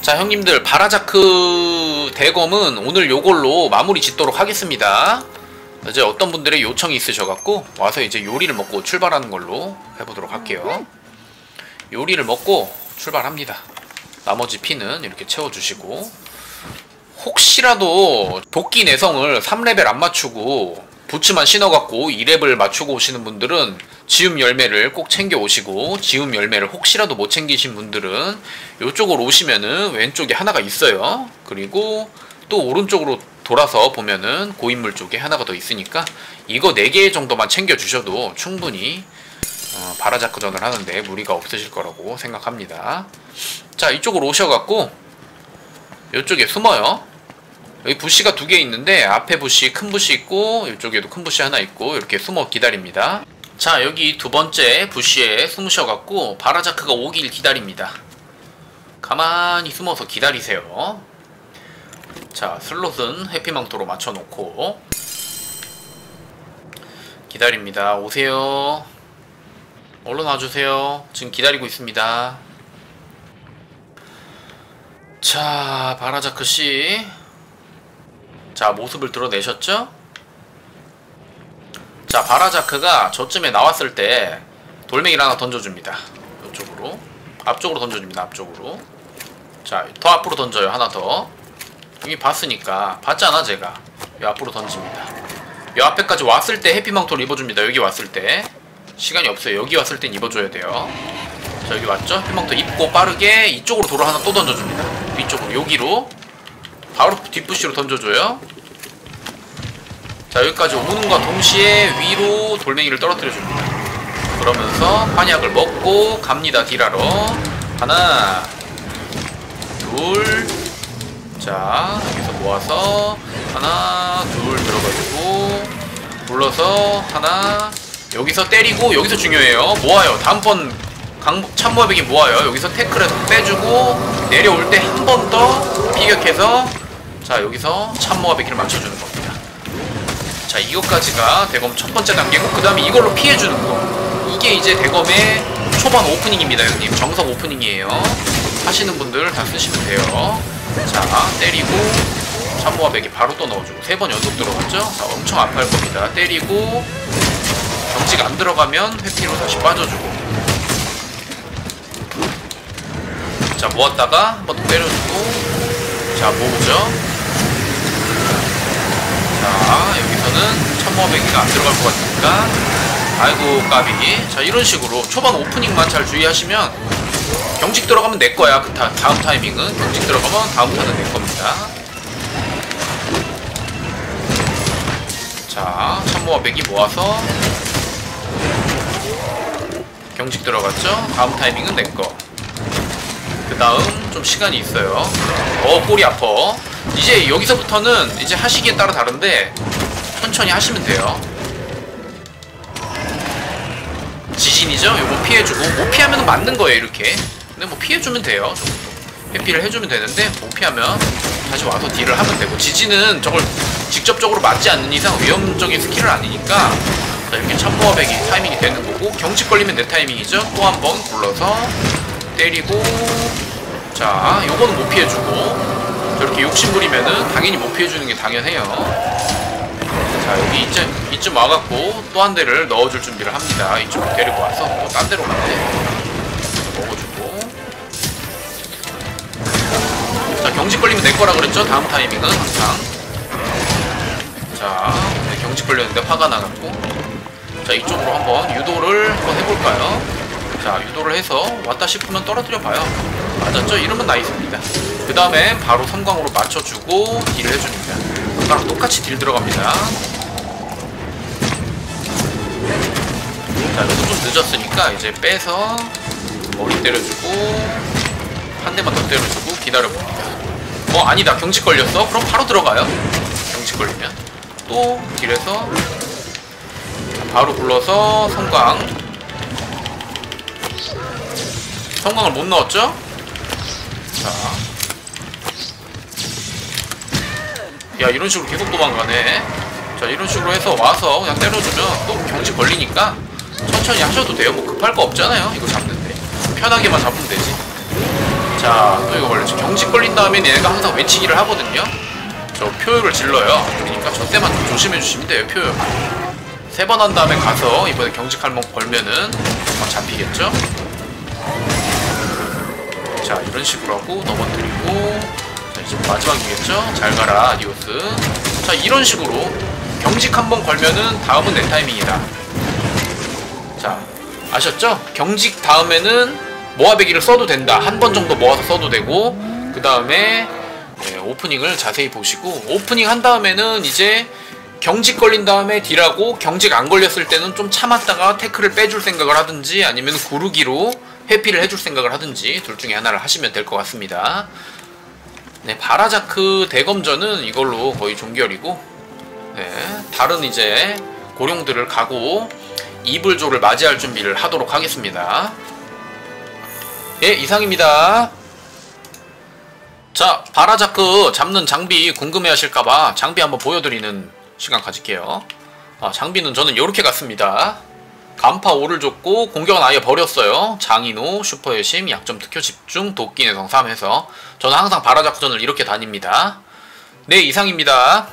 자 형님들 바라자크 대검은 오늘 요걸로 마무리 짓도록 하겠습니다. 이제 어떤 분들의 요청이 있으셔갖고 와서 이제 요리를 먹고 출발하는 걸로 해보도록 할게요. 요리를 먹고 출발합니다. 나머지 피는 이렇게 채워주시고. 혹시라도 도끼 내성을 3레벨 안 맞추고 부츠만 신어갖고 2렙을 맞추고 오시는 분들은 지움 열매를 꼭 챙겨 오시고 지움 열매를 혹시라도 못 챙기신 분들은 이쪽으로 오시면은 왼쪽에 하나가 있어요. 그리고 또 오른쪽으로 돌아서 보면은 고인물 쪽에 하나가 더 있으니까 이거 4개 정도만 챙겨 주셔도 충분히 어, 바라자크전을 하는데 무리가 없으실 거라고 생각합니다. 자 이쪽으로 오셔갖고 이쪽에 숨어요. 여기 부시가 두 개 있는데 앞에 부시 큰 부시 있고 이쪽에도 큰 부시 하나 있고 이렇게 숨어 기다립니다 자 여기 두 번째 부시에 숨으셔갖고 바라자크가 오길 기다립니다. 가만히 숨어서 기다리세요. 자 슬롯은 해피망토로 맞춰놓고 기다립니다. 오세요. 얼른 와주세요. 지금 기다리고 있습니다. 자 바라자크씨. 자 모습을 드러내셨죠? 자 바라자크가 저쯤에 나왔을 때 돌멩이를 하나 던져줍니다. 이쪽으로. 앞쪽으로 던져줍니다 앞쪽으로. 자 더 앞으로 던져요 하나 더. 여기 봤으니까. 봤잖아 제가. 이 앞으로 던집니다. 이 앞에까지 왔을 때 해피망토를 입어줍니다 여기 왔을 때. 시간이 없어요. 여기 왔을 땐 입어줘야 돼요. 자 여기 왔죠? 해피망토 입고 빠르게 이쪽으로 돌을 하나 또 던져줍니다. 뒤쪽으로 여기로. 바로 뒷부시로 던져줘요 자 여기까지 오는과 동시에 위로 돌멩이를 떨어뜨려 줍니다. 그러면서 환약을 먹고 갑니다 딜하러. 하나 둘자 여기서 모아서 하나 둘 들어가지고 불러서 하나 여기서 때리고 여기서 중요해요. 모아요. 다음번 강 참모백이 모아요. 여기서 태클에서 빼주고 내려올 때 한 번 더 피격해서 자 여기서 참모와 백기를 맞춰주는 겁니다 자 이것까지가 대검 첫 번째 단계고 그 다음에 이걸로 피해주는 거. 이게 이제 대검의 초반 오프닝입니다 형님. 정석 오프닝이에요. 하시는 분들 다 쓰시면 돼요. 자 때리고 참모와 백이 바로 또 넣어주고 세 번 연속 들어갔죠? 자 엄청 아파할 겁니다. 때리고 경직 안 들어가면 회피로 다시 빠져주고. 자 모았다가 한 번 더 때려주고. 자 모으죠 자 여기 서는 천모백이가 안 들어갈 것 같으니까. 아이고 까비. 자 이런 식으로 초반 오프닝만 잘 주의하시면 경직 들어가면 내 거야. 그 다, 다음 타이밍은. 경직 들어가면 다음 타는 내 겁니다. 자 천모와 백이 모아서 경직 들어갔죠? 다음 타이밍은 내 거. 그 다음 좀 시간이 있어요. 어 꼬리 아파. 이제 여기서부터는 이제 하시기에 따라 다른데 천천히 하시면 돼요. 지진이죠? 요거 피해주고. 못 피하면 맞는 거예요 이렇게. 근데 뭐 피해주면 돼요. 회피를 해주면 되는데 못 피하면 다시 와서 딜을 하면 되고. 지진은 저걸 직접적으로 맞지 않는 이상 위험적인 스킬은 아니니까 자, 이렇게 참모화백이 타이밍이 되는 거고. 경직 걸리면 내 타이밍이죠? 또 한번 굴러서 때리고. 자 요거는 못 피해주고. 저렇게 욕심 부리면은 당연히 못 피해주는 게 당연해요 자 여기 이쯤, 이쯤 와갖고 또 한 대를 넣어줄 준비를 합니다. 이쪽으로 데리고 와서 또 딴 데로 가네 먹어주고. 자 경직 걸리면 내 거라 그랬죠? 다음 타이밍은 항상. 자 경직 걸렸는데 화가 나갖고. 자 이쪽으로 한번 유도를 한번 해볼까요? 자 유도를 해서 왔다 싶으면 떨어뜨려 봐요. 맞았죠? 이러면 나이스입니다. 그 다음에 바로 섬광으로 맞춰주고 딜을 해줍니다. 아까랑 똑같이 딜 들어갑니다 자 좀 늦었으니까 이제 빼서 머리 때려주고 한 대만 더 때려주고 기다려봅니다 어 아니다 경직 걸렸어? 그럼 바로 들어가요 경직 걸리면 또 딜해서 바로 불러서 섬광 성광을 못 넣었죠? 자. 야, 이런 식으로 계속 도망가네. 자, 이런 식으로 해서 와서 그냥 때려주면 또 경치 걸리니까 천천히 하셔도 돼요. 뭐 급할 거 없잖아요. 이거 잡는데. 편하게만 잡으면 되지. 자, 또 이거 원래 경직 걸린 다음에 얘네가 항상 외치기를 하거든요. 저 표효를 질러요. 그러니까 저 때만 좀 조심해 주시면 돼요, 표효. 세 번 한 다음에 가서 이번에 경직 할목 걸면은 어, 잡히겠죠? 자, 이런 식으로 하고 넘어뜨리고 자, 이제 마지막이겠죠? 잘 가라, 아디오스. 자, 이런 식으로 경직 한 번 걸면은 다음은 내 타이밍이다. 자, 아셨죠? 경직 다음에는 모아배기를 써도 된다. 한 번 정도 모아서 써도 되고 그 다음에 네, 오프닝을 자세히 보시고 오프닝 한 다음에는 이제 경직 걸린 다음에 딜하고 경직 안 걸렸을 때는 좀 참았다가 태클을 빼줄 생각을 하든지 아니면 구르기로 회피를 해줄 생각을 하든지 둘 중에 하나를 하시면 될 것 같습니다. 네, 바라자크 대검전은 이걸로 거의 종결이고 네, 다른 이제 고령들을 가고 이불조를 맞이할 준비를 하도록 하겠습니다. 예, 이상입니다. 자, 바라자크 잡는 장비 궁금해 하실까봐 장비 한번 보여드리는 시간 가질게요. 아, 장비는 저는 이렇게 갔습니다. 간파 5를 줬고 공격은 아예 버렸어요. 장인호, 슈퍼여심, 약점 특효 집중, 도끼 내성 3 해서 저는 항상 바라자크전을 이렇게 다닙니다. 네, 이상입니다.